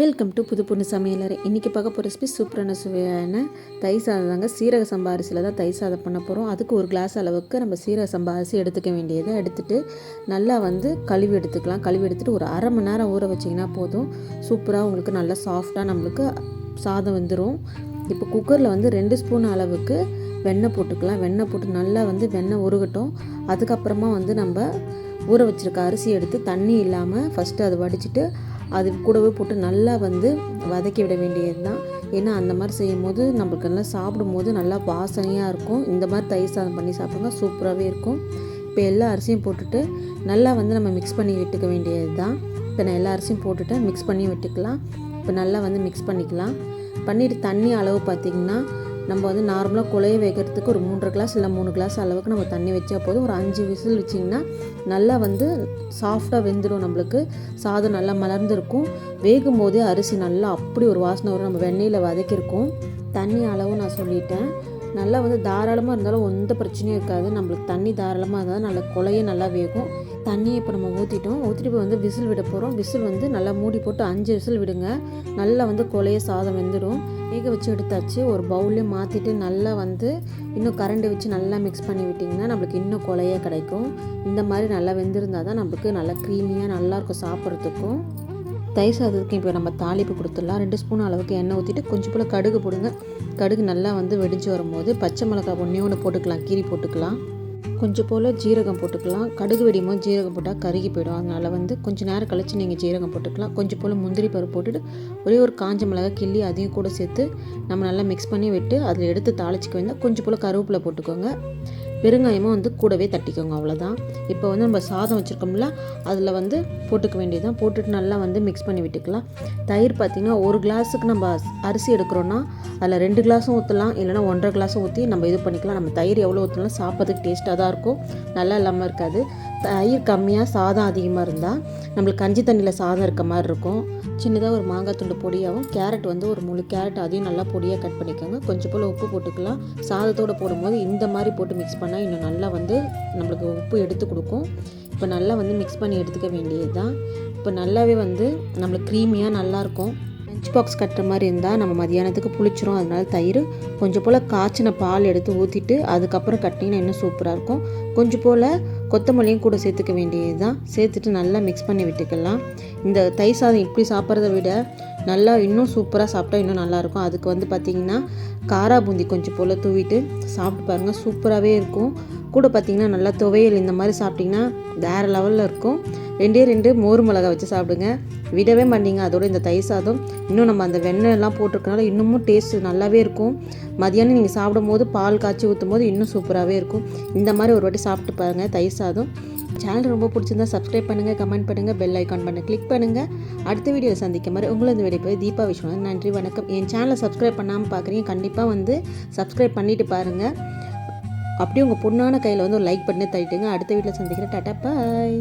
Welcome to புது பொண்ணு சமையலறை. இன்றைக்கி பார்க்க போகிற ரெசிபி சூப்பரான சுவையான தயிர் சாதம் தாங்க. சீரக சம்பா அரிசியில் தான் தயிர் சாதம் பண்ண போகிறோம் அதுக்கு ஒரு கிளாஸ் அளவுக்கு நம்ம சீரக சம்பா அரிசி எடுத்துக்க வேண்டியதை எடுத்துகிட்டு நல்லா வந்து கழுவி எடுத்துக்கலாம். கழுவி எடுத்துகிட்டு ஒரு அரை மணி நேரம் ஊற வச்சிங்கன்னா போதும். சூப்பராக உங்களுக்கு நல்லா சாஃப்டாக நம்மளுக்கு சாதம் வந்துடும் இப்போ குக்கரில் வந்து ரெண்டு ஸ்பூன் அளவுக்கு வெண்ணெய் போட்டுக்கலாம். வெண்ணெய் போட்டு நல்லா வந்து வெண்ணெய் உருகட்டும். அதுக்கப்புறமா வந்து நம்ம ஊற வச்சுருக்க அரிசி எடுத்து தண்ணி இல்லாமல் ஃபஸ்ட்டு அதை வடிச்சிட்டு அது கூடவே போட்டு நல்லா வந்து வதக்கி விட வேண்டியது தான் ஏன்னா அந்த மாதிரி செய்யும் போது நம்மளுக்கு நல்லா சாப்பிடும் போது நல்லா வாசனையாக இருக்கும். இந்த மாதிரி தயிர் சாதம் பண்ணி சாப்பிடுங்க சூப்பராகவே இருக்கும். இப்போ எல்லா அரிசியும் போட்டுட்டு நல்லா வந்து நம்ம மிக்ஸ் பண்ணி விட்டுக்க வேண்டியது தான் இப்போ நான் எல்லா அரிசியும் போட்டுட்டு மிக்ஸ் பண்ணி விட்டுக்கலாம். இப்போ நல்லா வந்து மிக்ஸ் பண்ணிக்கலாம். பண்ணிவிட்டு தண்ணி அளவு பார்த்திங்கன்னா நம்ம வந்து நார்மலாக குழைய வைக்கிறதுக்கு ஒரு மூன்று கிளாஸ் இல்லை மூணு கிளாஸ் அளவுக்கு நம்ம தண்ணி வச்சா போதும். ஒரு அஞ்சு விசில் வச்சிங்கன்னா நல்லா வந்து சாஃப்டாக வெந்துடும் நம்மளுக்கு. சாதம் நல்லா மலர்ந்துருக்கும். வேகும் போதே அரிசி நல்லா அப்படி ஒரு வாசனை வரும். நம்ம வெண்ணெயில் வதக்கியிருக்கோம். தண்ணி அளவு நான் சொல்லிட்டேன். நல்லா வந்து தாராளமாக இருந்தாலும் எந்த பிரச்சனையும் இருக்காது. நம்மளுக்கு தண்ணி தாராளமாக இருந்தால் நல்லா குலைய நல்லா வேகும். தண்ணியை இப்போ நம்ம ஊற்றிட்டோம் ஊற்றிட்டு போய் வந்து விசில் விட போகிறோம் விசில் வந்து நல்லா மூடி போட்டு அஞ்சு விசில் விடுங்க. நல்லா வந்து குலைய சாதம் வெந்துடும். வேக வச்சு எடுத்தாச்சு. ஒரு பவுல்லே மாற்றிட்டு நல்லா வந்து இன்னும் கரண்டி வச்சு நல்லா மிக்ஸ் பண்ணி விட்டிங்கன்னா நம்மளுக்கு இன்னும் குழைய கிடைக்கும். இந்த மாதிரி நல்லா வெந்திருந்தால் தான் நம்மளுக்கு நல்லா க்ரீமியாக நல்லாயிருக்கும் சாப்பிட்றதுக்கும். தயிர் சாதத்துக்கு இப்போ நம்ம தாளிப்பு கொடுத்துடலாம். ரெண்டு ஸ்பூன் அளவுக்கு எண்ணெய் ஊற்றிட்டு கொஞ்சம் போல் கடுகு போடுங்க. கடுகு நல்லா வந்து வெடிஞ்சு வரும்போது பச்சை மிளகாய் ஒன்றே ஒன்று போட்டுக்கலாம். கீரி போட்டுக்கலாம். கொஞ்சம் போல் ஜீரகம் போட்டுக்கலாம். கடுகு வெடிமோ ஜீரகம் போட்டால் கருகி போயிடும். அதனால் வந்து கொஞ்சம் நேரம் கழித்து நீங்கள் ஜீரகம் போட்டுக்கலாம். கொஞ்சம் போல் முந்திரி பருப்பு போட்டுட்டு ஒரே ஒரு காஞ்ச மிளகா கிள்ளி அதையும் கூட சேர்த்து நம்ம நல்லா மிக்ஸ் பண்ணி விட்டு அதில் எடுத்து தாளிச்சிக்க வேண்டாம். கொஞ்சம் போல் கருவேப்பிலை போட்டுக்கோங்க. பெருங்காயமும் வந்து கூடவே தட்டிக்கோங்க அவ்வளோதான் இப்போ வந்து நம்ம சாதம் வச்சுருக்கோம்ல அதில் வந்து போட்டுக்க வேண்டியதான் போட்டுட்டு நல்லா வந்து மிக்ஸ் பண்ணி விட்டுக்கலாம். தயிர் பார்த்திங்கன்னா ஒரு கிளாஸுக்கு நம்ம அரிசி எடுக்கிறோன்னா அதில் ரெண்டு கிளாஸும் ஊற்றலாம் இல்லைனா ஒன்றரை கிளாஸும் ஊற்றி நம்ம இது பண்ணிக்கலாம். நம்ம தயிர் எவ்வளோ ஊற்றினாலும் சாப்பிட்றதுக்கு டேஸ்ட்டாக தான் இருக்கும். நல்லா இல்லாமல் இருக்காது. தயிர் கம்மியாக சாதம் அதிகமாக இருந்தால் நம்மளுக்கு கஞ்சி தண்ணியில் சாதம் இருக்க மாதிரி இருக்கும். சின்னதாக ஒரு மாங்காய் துண்டு பொடியாகவும் கேரட் வந்து ஒரு முழு கேரட் அதையும் நல்லா பொடியாக கட் பண்ணிக்கோங்க. கொஞ்சம் போல் உப்பு போட்டுக்கலாம். சாதத்தோடு போடும்போது இந்த மாதிரி போட்டு மிக்ஸ் பண்ணால் இன்னும் நல்லா வந்து நம்மளுக்கு உப்பு எடுத்து கொடுக்கும். இப்போ நல்லா வந்து மிக்ஸ் பண்ணி எடுத்துக்க வேண்டியது தான் இப்போ நல்லாவே வந்து நம்மளுக்கு க்ரீமியாக நல்லாயிருக்கும். லஞ்ச் பாக்ஸ் கட்டுற மாதிரி இருந்தால் நம்ம மதியானத்துக்கு புளிச்சிரும். அதனால தயிர் கொஞ்சம் போல் காய்ச்சின பால் எடுத்து ஊற்றிட்டு அதுக்கப்புறம் கட்டிங்கன்னா இன்னும் சூப்பராக இருக்கும். கொஞ்சம் போல் கொத்தமல்லியும் கூட சேர்த்துக்க வேண்டியது தான் சேர்த்துட்டு நல்லா மிக்ஸ் பண்ணி விட்டுக்கலாம். இந்த தயிர் சாதம் இப்படி சாப்பிட்றத விட நல்லா இன்னும் சூப்பராக சாப்பிட்டா இன்னும் நல்லாயிருக்கும். அதுக்கு வந்து பார்த்திங்கன்னா காரா பூந்தி கொஞ்சம் போல் தூவிட்டு சாப்பிட்டு பாருங்கள் சூப்பராகவே இருக்கும். கூட பார்த்திங்கன்னா நல்லா துவையல் இந்த மாதிரி சாப்பிட்டிங்கன்னா வேறு லெவலில் இருக்கும். ரெண்டே ரெண்டு மோர் மிளகா வச்சு சாப்பிடுங்க. விடவே மாட்டீங்க. அதோட இந்த தயிர் சாதம். இன்னும் நம்ம அந்த வெண்ணெய்லாம் போட்டிருக்கனால இன்னமும் டேஸ்ட் நல்லாவே இருக்கும். மதியானம் நீங்கள் சாப்பிடும் போது பால் காய்ச்சி ஊற்றும் போது இன்னும் சூப்பராகவே இருக்கும். இந்த மாதிரி ஒரு வாட்டி சாப்பிட்டு பாருங்கள் தயிர் சாதம். சேனல் ரொம்ப பிடிச்சிருந்தா சப்ஸ்கிரைப் பண்ணுங்கள் கமெண்ட் பண்ணுங்கள் பெல் ஐக்கான் பண்ண கிளிக் பண்ணுங்கள் அடுத்த வீடியோவில் சந்திக்க மாதிரி உங்களை இந்த வீடியோ போய் தீபா விஸ்வநாதன். நன்றி வணக்கம். என் சேனலை சப்ஸ்கிரைப் பண்ணாமல் பார்க்குறீங்க கண்டிப்பாக வந்து சப்ஸ்கிரைப் பண்ணிவிட்டு பாருங்கள் அப்படியே உங்கள் பொண்ணான கையில் வந்து ஒரு லைக் பண்ணி தள்ளிட்டுங்க அடுத்த வீட்டில் சந்திக்கிறேன். Tata bye.